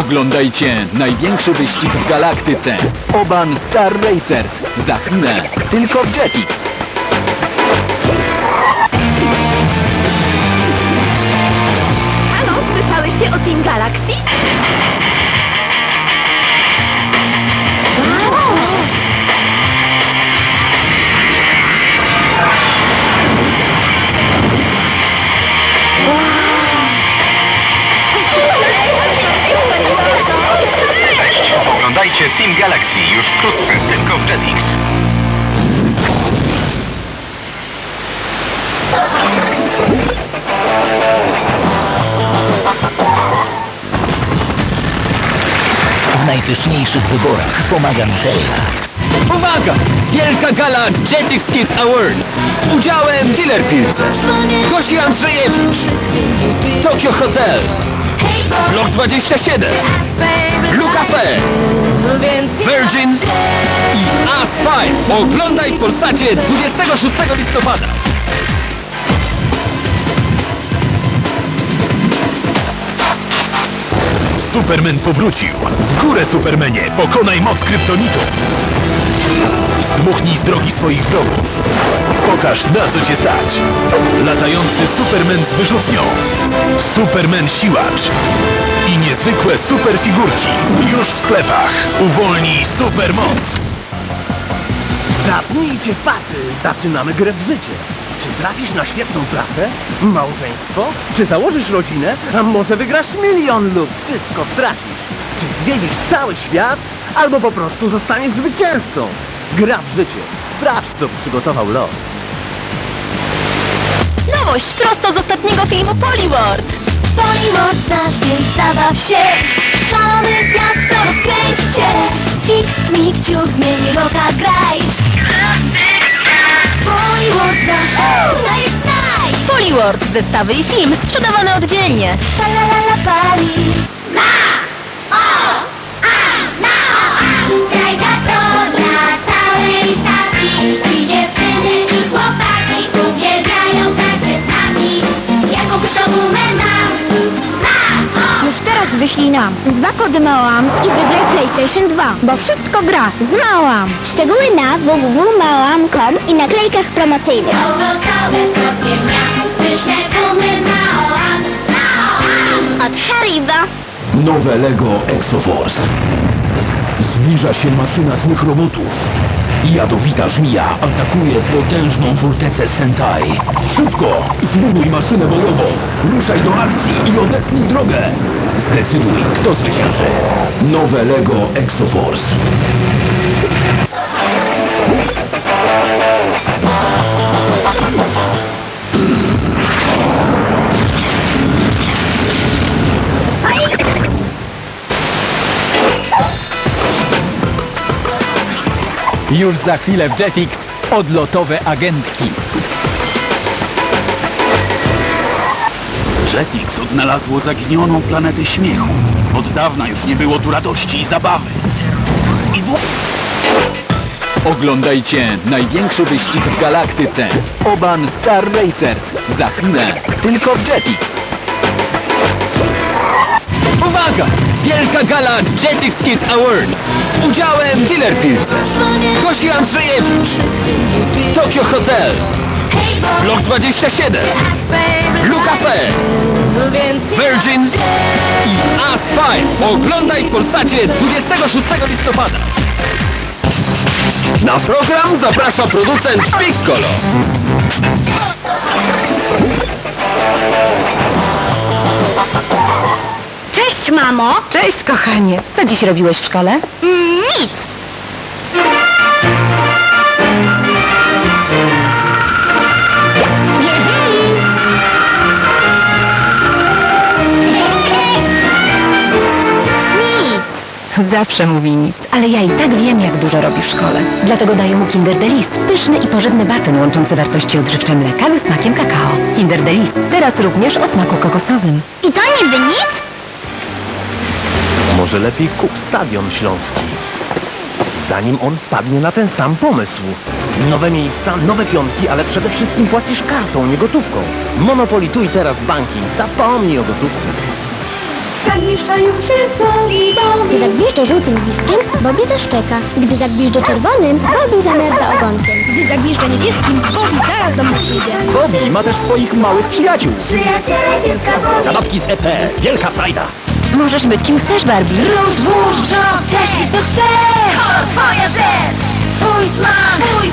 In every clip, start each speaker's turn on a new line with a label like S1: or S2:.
S1: Oglądajcie największy wyścig w galaktyce. Oban Star Racers. Za chwilę. Tylko w Jetix.
S2: Halo, słyszałyście o Team Galaxy?
S3: Oglądajcie Team Galaxy już wkrótce, tylko w Jetix.
S4: W najpyszniejszych wyborach pomaga Nutella.
S1: Uwaga! Wielka gala Jetix Kids Awards z udziałem Dealer Pilce, Gosi Andrzejewicz, Tokyo Hotel, Blok 27, Luca Fe, Virgin i As5. Oglądaj w Polsacie 26 listopada.
S5: Superman powrócił! W górę, Supermanie! Pokonaj moc kryptonitu! Zdmuchnij z drogi swoich wrogów! Pokaż, na co cię stać! Latający Superman z wyrzutnią! Superman Siłacz! I niezwykłe superfigurki! Już w sklepach! Uwolnij supermoc!
S6: Zapnijcie pasy, zaczynamy grę w życie. Czy trafisz na świetną pracę? Małżeństwo? Czy założysz rodzinę? A może wygrasz milion lub wszystko stracisz? Czy zwiedzisz cały świat? Albo po prostu zostaniesz zwycięzcą? Gra w życie. Sprawdź, co przygotował los.
S2: Nowość prosto z ostatniego filmu Polyword.
S7: Polimoc znasz, więc zabaw się Szalony zjazd to rozkręć cię Fik, mik, ciuch, zmieni roka, graj Polimoc znasz, ona jest naj
S2: Polyword. Zestawy i film sprzedawane oddzielnie.
S7: La la la la pali Zajda
S8: nam dwa kody Małam i wygraj PlayStation 2, bo wszystko gra z Małam. Szczegóły na www.małam.com i naklejkach promocyjnych. Od Haribo.
S5: Nowe Lego Exoforce. Zbliża się maszyna złych robotów. Jadowita żmija atakuje potężną fortecę Sentai. Szybko! Zbuduj maszynę bojową! Ruszaj do akcji i odetnij drogę! Zdecyduj, kto zwycięży. Nowe Lego Exoforce.
S1: Już za chwilę w Jetix odlotowe agentki.
S9: Jetix odnalazło zaginioną planetę śmiechu. Od dawna już nie było tu radości i zabawy. I w...
S1: Oglądajcie największy wyścig w galaktyce. Oban Star Racers. Za chwilę. Tylko w Jetix. Uwaga! Wielka gala Jetix Kids Awards z udziałem Dealer Pilce, Gosi Andrzejewicz, Tokyo Hotel, Blok 27, Luca Fe, Virgin i As5. Oglądaj w Polsacie 26 listopada. Na program zaprasza producent Piccolo.
S8: Cześć, mamo.
S2: Cześć, kochanie. Co dziś robiłeś w szkole?
S8: Mm, nic.
S2: Zawsze mówi nic, ale ja i tak wiem, jak dużo robi w szkole. Dlatego daję mu Kinder Delis, pyszny i pożywny baton łączący wartości odżywcze mleka ze smakiem kakao. Kinder Delis, teraz również o smaku kokosowym.
S8: I to niby nic?
S6: Może lepiej kup Stadion Śląski. Zanim on wpadnie na ten sam pomysł. Nowe miejsca, nowe piątki, ale przede wszystkim płacisz kartą, nie gotówką. Monopoly tu i teraz banki. Zapomnij o gotówce.
S7: Zagwiszczają wszystko i Gdy zagwiżdżę żółtym gwizdkiem, Bobby zaszczeka. Gdy zagwiżdżę czerwonym, Bobby zamerda ogonkiem. Gdy zagwiżdżę niebieskim, Bobby zaraz do mnie przyjdzie.
S10: Bobby ma też swoich małych przyjaciół.
S8: Przyjaciele pieska Bobby.
S11: Zabawki z EP. Wielka frajda.
S12: Możesz być kim chcesz, Barbie.
S8: Rozwóż wrząs, każdy kto chce Kolor twoja rzecz Twój smak, twój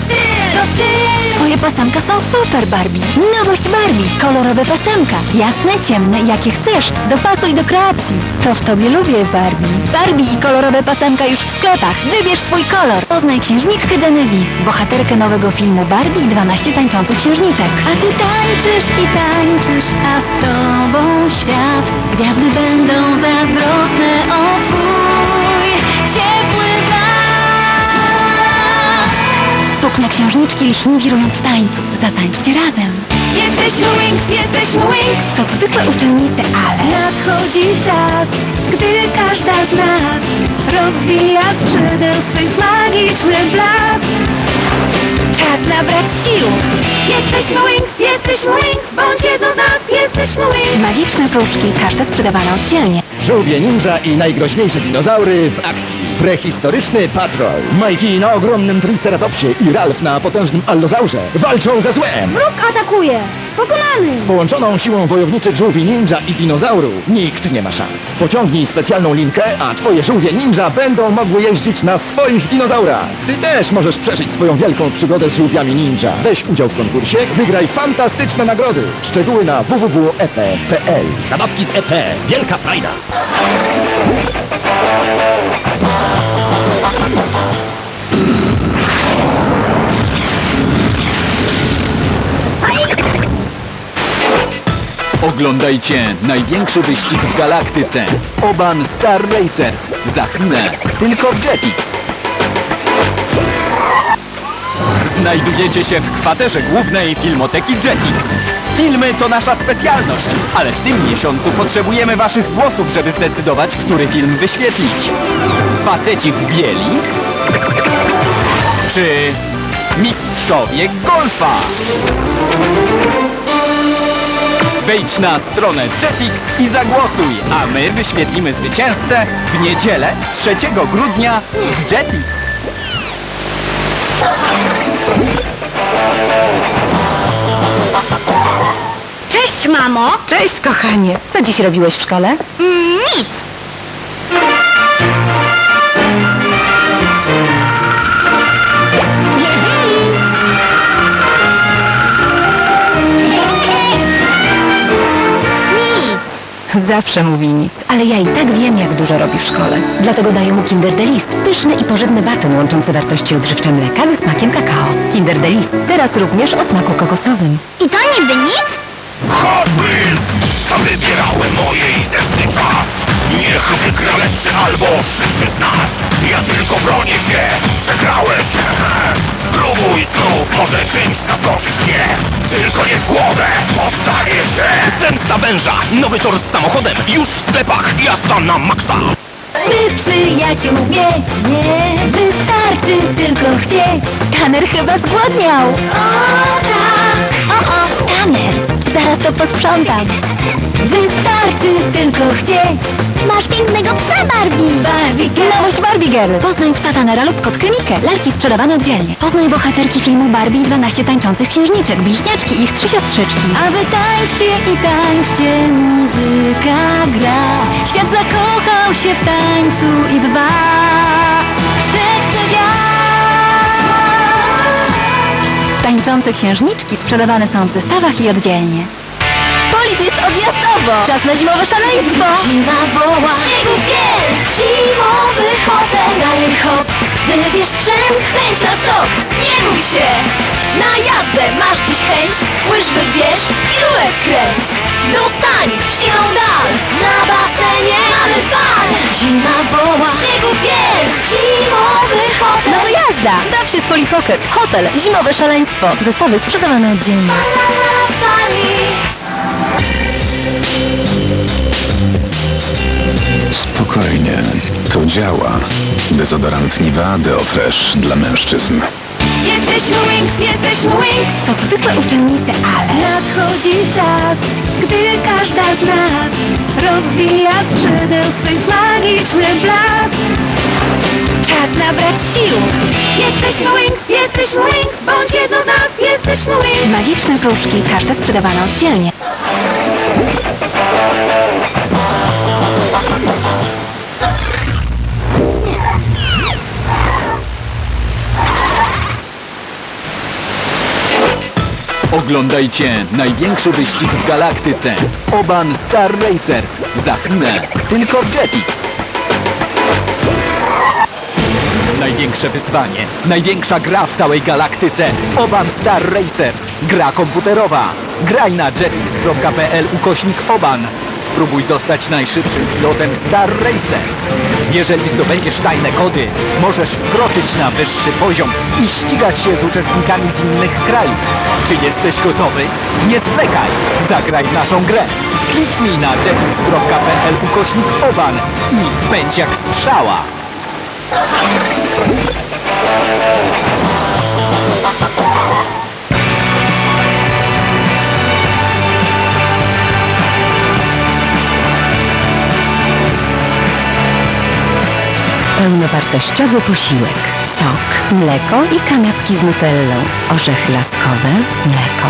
S12: pasemka są super, Barbie. Nowość Barbie. Kolorowe pasemka. Jasne, ciemne, jakie chcesz. Dopasuj do kreacji. To w tobie lubię, Barbie. Barbie i kolorowe pasemka już w sklepach. Wybierz swój kolor. Poznaj księżniczkę Genevieve, bohaterkę nowego filmu Barbie i 12 tańczących księżniczek. A ty tańczysz i tańczysz, a z tobą świat. Gwiazdy będą zazdrosne o twój Suknia księżniczki lśni wirując w tańcu. Zatańczcie razem. Jesteśmy Wings, jesteśmy Wings. To zwykłe uczennice, ale nadchodzi czas, gdy każda z nas rozwija skrzydeł swych magiczny blask. Czas nabrać sił. Jesteśmy Wings, jesteśmy Wings. Bądź jedno z nas, jesteśmy Wings. Magiczne wróżki, każde sprzedawane oddzielnie.
S10: Żółwie ninja i najgroźniejsze dinozaury w akcji. Prehistoryczny patrol. Majki na ogromnym triceratopsie i Ralf na potężnym allozaurze walczą ze złem.
S7: Wróg atakuje! Pokonany!
S10: Z połączoną siłą wojowniczych żółwi ninja i dinozaurów nikt nie ma szans. Pociągnij specjalną linkę, a twoje żółwie ninja będą mogły jeździć na swoich dinozaurach. Ty też możesz przeżyć swoją wielką przygodę z żółwiami ninja. Weź udział w konkursie, wygraj fantastyczne nagrody. Szczegóły na www.ep.pl
S11: Zabawki z EP. Wielka frajda.
S9: Oglądajcie największy wyścig w galaktyce. Oban Star Racers. Za chwilę. Tylko w Jetix. Znajdujecie się w kwaterze głównej Filmoteki Jetix. Filmy to nasza specjalność, ale w tym miesiącu potrzebujemy waszych głosów, żeby zdecydować, który film wyświetlić. Faceci w bieli? Czy mistrzowie golfa? Wejdź na stronę Jetix i zagłosuj, a my wyświetlimy zwycięzcę w niedzielę 3 grudnia w Jetix.
S7: Cześć, mamo!
S12: Cześć, kochanie. Co dziś robiłeś w szkole?
S7: Mm, nic!
S12: Zawsze mówi nic, ale ja i tak wiem, jak dużo robi w szkole. Dlatego daję mu Kinder Delice, pyszny i pożywny baton łączący wartości odżywcze mleka ze smakiem kakao. Kinder Delice, teraz również o smaku kokosowym.
S7: I to niby nic?
S13: Hot Wheels! Wybierałem mojej zemsty czas Niech wygra lepszy albo szybszy z nas Ja tylko bronię się, przegrałeś Spróbuj znów, może czymś zaskoczysz mnie Tylko nie w głowę, węża, nowy tor z samochodem Już w sklepach, jazda na maksa
S12: By przyjaciół mieć, nie wystarczy tylko chcieć. Tanner chyba zgłodniał.
S7: O tak!
S12: O, o, Tanner, zaraz to posprzątam. Wystarczy tylko chcieć.
S7: Masz pięknego psa, Barbie!
S12: Barbie Girl. Nowość Barbie Girl. Poznaj psa Tanera lub kotkę Mikę. Lalki sprzedawane oddzielnie. Poznaj bohaterki filmu Barbie i 12 tańczących księżniczek, bliźniaczki i ich trzy siostrzyczki. A wy tańczcie i tańczcie, muzyka gra. Świat zakochał się w tańcu i w was. Wiatr. Tańczące księżniczki sprzedawane są w zestawach i oddzielnie. Polit jest odjazdowo! Czas na zimowe szaleństwo! Zima woła!
S7: Zimowy hotel!
S12: Dalej hop! Wybierz sprzęt!
S7: Pędź na stok! Nie bój się!
S12: Na jazdę masz dziś chęć? Łyż wybierz i rulek kręć! Do sań w siną dal! Na basenie mamy bal! Zima woła!
S7: Śniegu biel! Zimowy hotel!
S12: No to jazda! Baw się z Poli Pocket! Hotel! Zimowe szaleństwo! Zestawy sprzedawane oddzielnie.
S14: Spokojnie, to działa. Dezodorant Niva Deo Fresh dla mężczyzn.
S12: Jesteśmy Wings, jesteśmy Wings! To zwykłe uczennice, ale nadchodzi czas,
S15: gdy każda z nas rozwija skrzydeł swych magiczny blask. Czas nabrać sił. Jesteśmy Wings, jesteśmy Wings, bądź jedno z nas, jesteśmy Wings. Magiczne wróżki, każda sprzedawana oddzielnie.
S9: Oglądajcie największy wyścig w galaktyce. Oban Star Racers. Za chwilę. Tylko Jetix. Największe wyzwanie, największa gra w całej galaktyce. Oban Star Racers. Gra komputerowa. Graj na jetix.pl ukośnik Oban. Spróbuj zostać najszybszym pilotem Star Racers. Jeżeli zdobędziesz tajne kody, możesz wkroczyć na wyższy poziom i ścigać się z uczestnikami z innych krajów. Czy jesteś gotowy? Nie zwlekaj! Zagraj w naszą grę. Kliknij na jetix.pl ukośnik Oban i pędź jak strzała.
S15: Pełnowartościowy posiłek. Sok, mleko i kanapki z nutellą. Orzechy laskowe, mleko,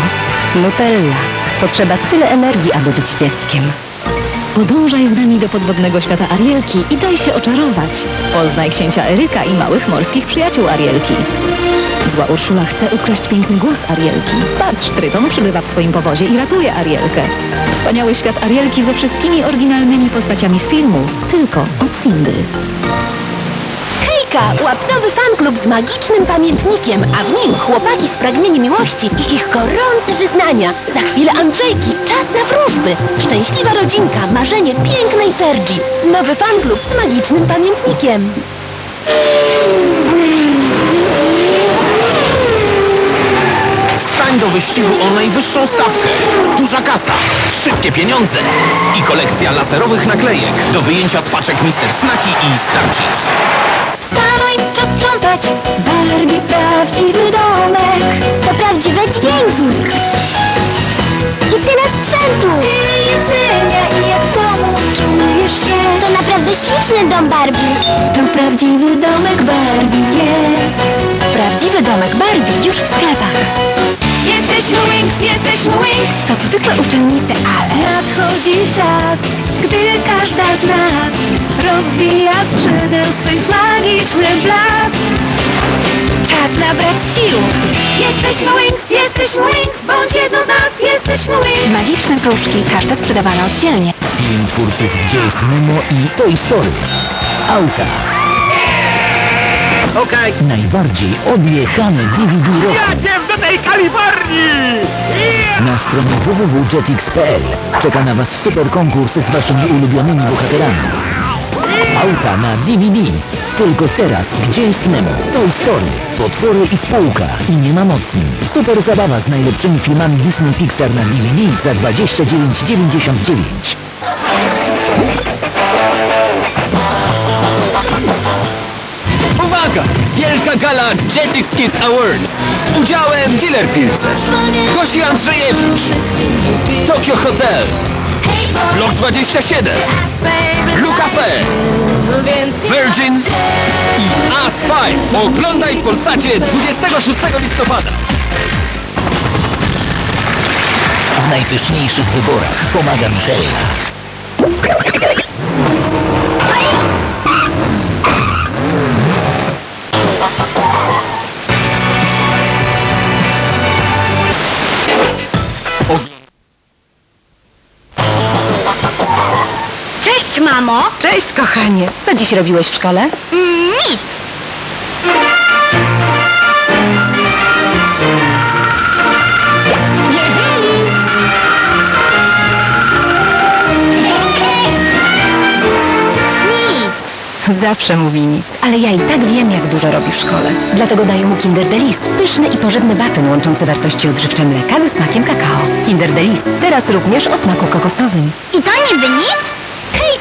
S15: nutella. Potrzeba tyle energii, aby być dzieckiem.
S16: Podążaj z nami do podwodnego świata Arielki i daj się oczarować. Poznaj księcia Eryka i małych morskich przyjaciół Arielki. Zła Urszula chce ukraść piękny głos Arielki. Patrz, Tryton przybywa w swoim powozie i ratuje Arielkę. Wspaniały świat Arielki ze wszystkimi oryginalnymi postaciami z filmu. Tylko od Sindy.
S15: Hejka! Łap nowy fanklub z magicznym pamiętnikiem, a w nim chłopaki spragnieni miłości i ich gorące wyznania. Za chwilę Andrzejki, czas na wróżby. Szczęśliwa rodzinka, marzenie pięknej Ferdzi. Nowy fanklub z magicznym pamiętnikiem.
S1: Stań do wyścigu o najwyższą stawkę. Duża kasa, szybkie pieniądze i kolekcja laserowych naklejek do wyjęcia z paczek Mr. Snaki i Star Chips.
S12: Wstawaj, czas sprzątać. Barbie, prawdziwy domek. To prawdziwe dźwięki. I tyle sprzętu. Tyle jedzenia i jak w domu czujesz się. To naprawdę śliczny dom Barbie.
S15: To prawdziwy domek Barbie jest. Prawdziwy domek Barbie już w sklepach. Jesteśmy Wings, jesteśmy Wings. To zwykłe uczennice, ale... Nadchodzi czas, gdy każda z nas rozwija skrzydeł swych magiczny blask. Czas nabrać sił. Jesteśmy Wings, jesteśmy Wings, bądź jedno z nas, jesteśmy Wings. Magiczne wróżki, każda sprzedawana oddzielnie.
S4: Film twórców Gdzie jest Nemo i Toy Story. Auta.
S17: Okej.
S4: Najbardziej odjechane DVD roku.
S17: Jacie do tej Kalifornii!
S4: Na stronie www.jetix.pl czeka na Was super konkurs z Waszymi ulubionymi bohaterami. Auta na DVD. Tylko teraz, gdzie jest Nemo? Toy Story, Potwory i Spółka i nie ma mocnym. Super zabawa z najlepszymi filmami Disney Pixar na DVD za 29,99.
S9: Uwaga! Wielka gala Jetix Kids Awards z udziałem Dealer Pilce, Gosi Andrzejewicz, Tokyo Hotel, Blok 27, Blue Cafe, Virgin i As5. Oglądaj w Polsacie 26 listopada.
S4: W najpyszniejszych wyborach pomaga Nutella.
S12: Mamo.
S15: Cześć, kochanie. Co dziś robiłeś w szkole?
S12: Mm, nic. Nic.
S15: Zawsze mówi nic, ale ja i tak wiem, jak dużo robi w szkole. Dlatego daję mu Kinder Delice, pyszny i pożywny baton łączący wartości odżywcze mleka ze smakiem kakao. Kinder Delice, teraz również o smaku kokosowym.
S12: I to niby nic?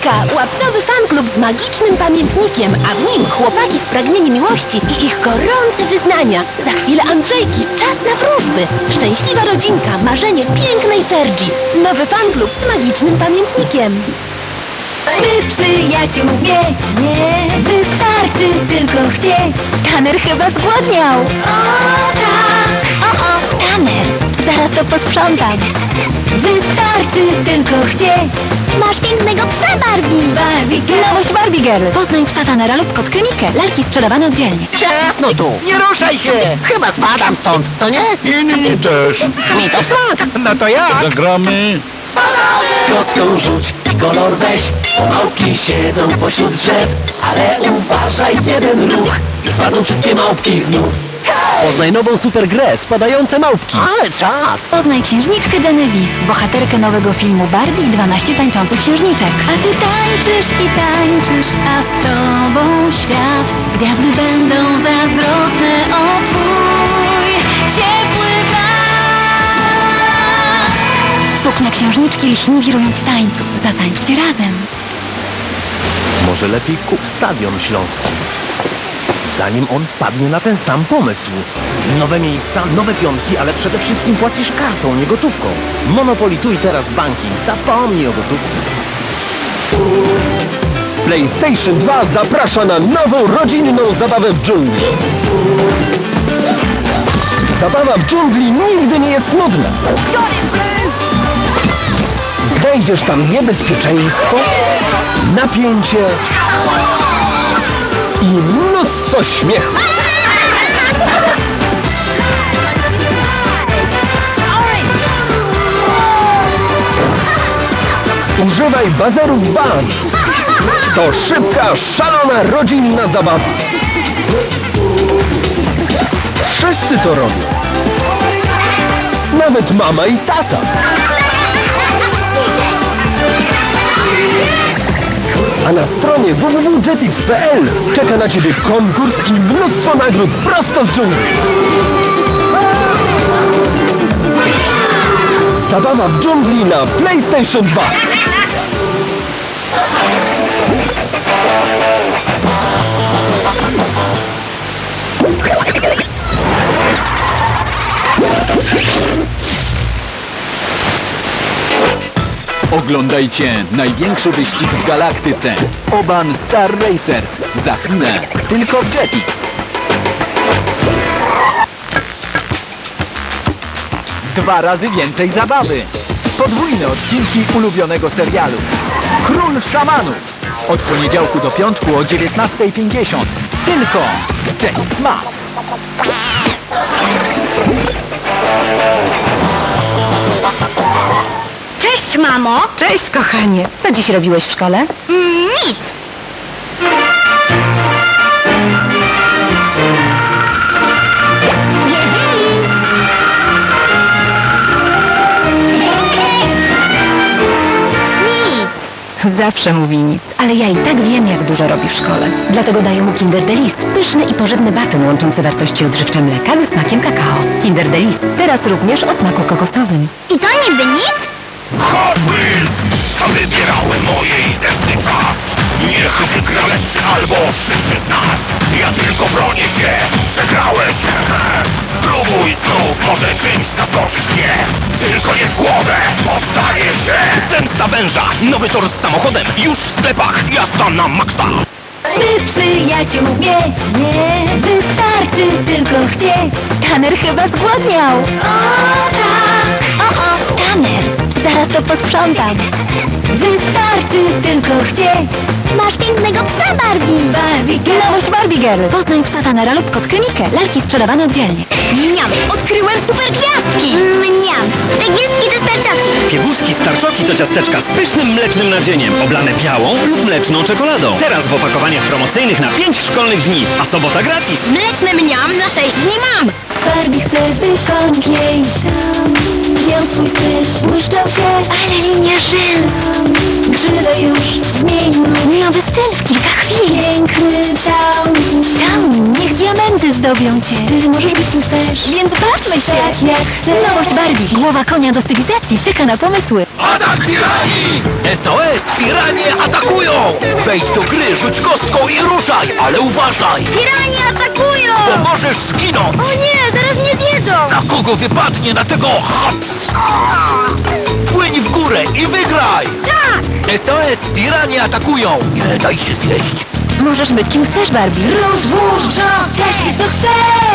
S15: Hejka!
S18: Łapnowy fanklub z magicznym pamiętnikiem, a w nim chłopaki spragnieni miłości i ich gorące wyznania. Za chwilę Andrzejki, czas na wróżby. Szczęśliwa rodzinka, marzenie pięknej Ferdzi. Nowy fanklub z magicznym pamiętnikiem.
S12: By przyjaciół mieć, nie wystarczy tylko chcieć.
S18: Tanner chyba zgłodniał.
S12: O tak, o o,
S18: Tanner, zaraz to posprzątam.
S12: wystarczy tylko chcieć. Masz pięknego psa Barbie. Barbie girl.
S18: Nowość Barbie Girl. Poznań psa Tannera lub kotkę Mikę. Lalki sprzedawane oddzielnie.
S6: Ciasno tu! Nie ruszaj się! Chyba spadam stąd, co nie?
S13: Inni też.
S6: Mi to smak! No to ja!
S13: Zagramy.
S6: Kostką rzuć i kolor weź Małpki siedzą pośród drzew Ale uważaj, jeden ruch I spadną wszystkie małpki znów Poznaj nową super grę, spadające małpki Ale czad!
S18: Poznaj księżniczkę Genevieve, bohaterkę nowego filmu Barbie i 12 tańczących księżniczek.
S12: A ty tańczysz i tańczysz, a z tobą świat.
S18: Gwiazdy będą zazdrosne o twój ciepły dach. Suknia księżniczki lśni wirując w tańcu. Zatańczcie razem.
S6: Może lepiej kup Stadion Śląski Zanim on wpadnie na ten sam pomysł Nowe miejsca, nowe pionki, ale przede wszystkim płacisz kartą, nie gotówką Monopolituj teraz banking, zapomnij o gotówce
S19: PlayStation 2 zaprasza na nową rodzinną zabawę w dżungli. Zabawa w dżungli nigdy nie jest nudna. Znajdziesz tam niebezpieczeństwo, napięcie i mnóstwo śmiechu. Używaj bazerów BAM. To szybka, szalona, rodzinna zabawa. Wszyscy to robią. Nawet mama i tata. A na stronie www.jetix.pl czeka na Ciebie konkurs i mnóstwo nagród prosto z dżungli. Zabawa w dżungli na PlayStation 2.
S9: Oglądajcie największy wyścig w galaktyce. Oban Star Racers. Za chwilę tylko w Jetix. Dwa razy więcej zabawy. Podwójne odcinki ulubionego serialu. Król Szamanów. Od poniedziałku do piątku o 19.50. Tylko w Jetix Max.
S12: Cześć, mamo.
S18: Cześć, kochanie. Co dziś robiłeś w szkole?
S12: Mm, nic. Nic.
S18: Zawsze mówi nic, ale ja i tak wiem, jak dużo robi w szkole. Dlatego daję mu Kinder Delice, pyszny i pożywny baton łączący wartości odżywcze mleka ze smakiem kakao. Kinder Delice, teraz również o smaku kokosowym.
S12: I to niby nic?
S13: Hot Wheels! Wybierały mojej zemsty czas? Niech wygra lepszy albo szybszy z nas. Ja tylko bronię się. Przegrałeś. Spróbuj znów, może czymś zaskoczysz mnie. Tylko nie w głowę. Poddaję się. Zemsta węża. Nowy tor z samochodem. Już w sklepach. Jazda na maksa.
S12: By przyjaciół mieć, nie wystarczy tylko chcieć.
S18: Tanner chyba zgłodniał.
S12: O tak, o o,
S18: Tanner, zaraz to posprzątam.
S12: wystarczy tylko chcieć. Masz pięknego psa Barbie. Barbie girl.
S18: Nowość Barbie Girl. Poznań psa Tannera lub kotkę Mikę. Lalki sprzedawane oddzielnie.
S12: Mniam, odkryłem super gwiazdki. Mniam, te gwiazdki to starczoki.
S11: Starczoki to ciasteczka z pysznym mlecznym nadzieniem, oblane białą lub mleczną czekoladą. Teraz w opakowaniach promocyjnych na 5 szkolnych dni, a sobota gratis.
S12: Mleczne mniam na 6 dni mam. Barbie chce, by kąt jej sam miał swój styl, błyszczał się, ale linia rzęs. Grzywę już zmienił,
S18: Nowy styl w kilka chwil.
S12: piękny cały.
S18: Cały, niech
S12: diamenty zdobią cię. Ty możesz być kim chcesz. Więc bawmy się. Tak jak chcesz. Nowość Barbie. Głowa konia do stylizacji. Czeka na pomysły.
S5: Atak piranii! SOS! Piranie atakują! Wejdź do gry, rzuć kostką i ruszaj, ale uważaj!
S20: Piranie atakują!
S5: Bo możesz zginąć!
S20: O nie, zaraz mnie zjedzą!
S5: Na kogo wypadnie, na tego haps! Płyń w górę i wygraj! SOS! Piranie atakują! Nie daj się zjeść!
S12: Możesz być kim chcesz, Barbie.
S20: Rozwóż brząz, każdy co chce!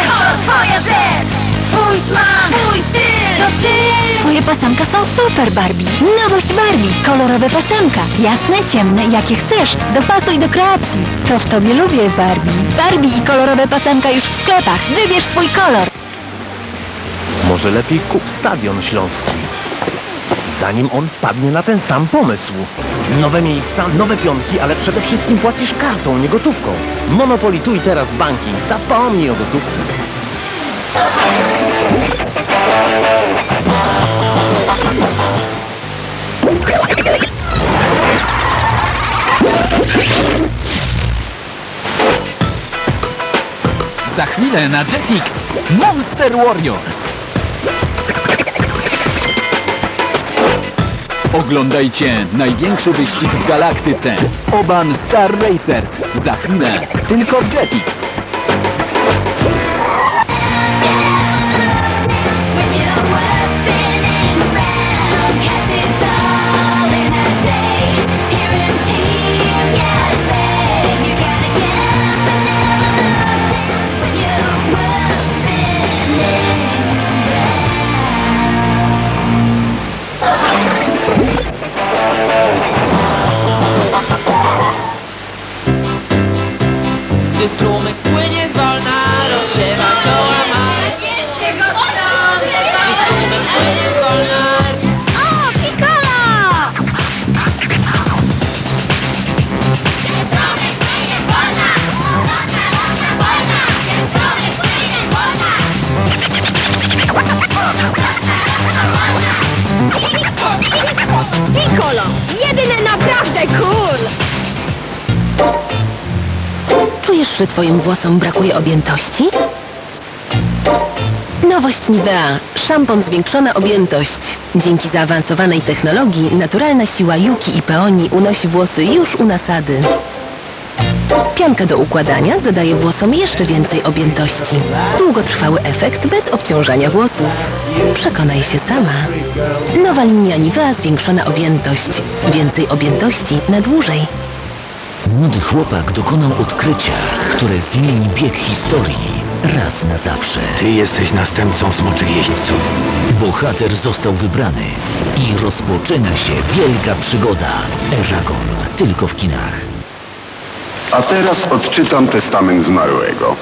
S20: To twoja rzecz! Twój smak! Twój styl! To ty!
S12: Twoje pasemka są super, Barbie. Nowość Barbie. Kolorowe pasemka. Jasne, ciemne, jakie chcesz. Dopasuj do kreacji. To w tobie lubię, Barbie. Barbie i kolorowe pasemka już w sklepach. Wybierz swój kolor.
S6: Może lepiej kup Stadion Śląski. Zanim on wpadnie na ten sam pomysł. Nowe miejsca, nowe pionki, ale przede wszystkim płacisz kartą, nie gotówką. Monopoly tu i teraz banking. Zapomnij o gotówce.
S9: Za chwilę na Jetix Monster Warriors. Oglądajcie największy wyścig w galaktyce. Oban Star Racers. Za chwilę tylko w Jetix.
S7: Gdy strumyk
S18: Że twoim włosom brakuje objętości? Nowość Nivea. Szampon zwiększona objętość. Dzięki zaawansowanej technologii naturalna siła juki i peoni unosi włosy już u nasady. Pianka do układania dodaje włosom jeszcze więcej objętości. Długotrwały efekt bez obciążania włosów. Przekonaj się sama. Nowa linia Nivea zwiększona objętość. Więcej objętości na dłużej.
S4: Młody chłopak dokonał odkrycia, które zmieni bieg historii raz na zawsze.
S5: Ty jesteś następcą smoczych jeźdźców.
S4: Bohater został wybrany i rozpoczyna się wielka przygoda. Eragon. Tylko w kinach.
S3: A teraz odczytam testament zmarłego.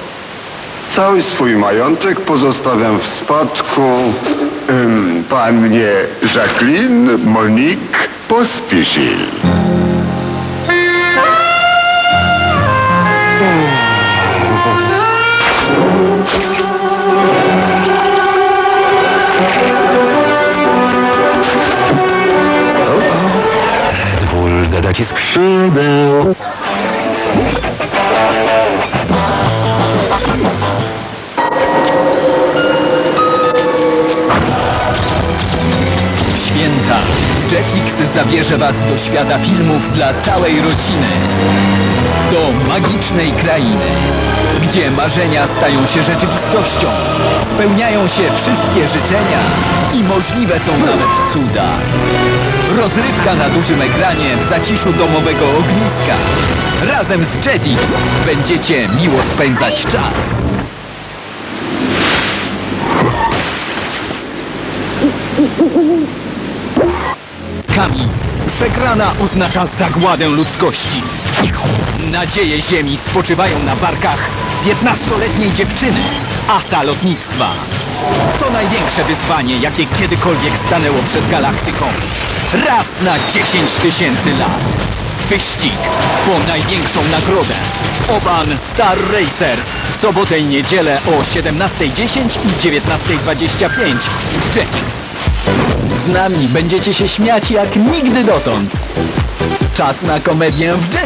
S3: Cały swój majątek pozostawiam w spadku ym, pannie Jacqueline Monique Pospieszil.
S5: Red Bull doda ci skrzydeł.
S9: Święta. Jetix zabierze Was do świata filmów dla całej rodziny. Do magicznej krainy, gdzie marzenia stają się rzeczywistością, spełniają się wszystkie życzenia i możliwe są nawet cuda. Rozrywka na dużym ekranie w zaciszu domowego ogniska. Razem z Jetix będziecie miło spędzać czas. Kami. Przegrana oznacza zagładę ludzkości. Nadzieje Ziemi spoczywają na barkach 15-letniej dziewczyny, asa lotnictwa. To największe wyzwanie, jakie kiedykolwiek stanęło przed galaktyką. Raz na 10 tysięcy lat. Wyścig po największą nagrodę. Oban Star Racers w sobotę i niedzielę o 17.10 i 19.25 w Jetix. Z nami będziecie się śmiać jak nigdy dotąd. Czas na komedię w Jet.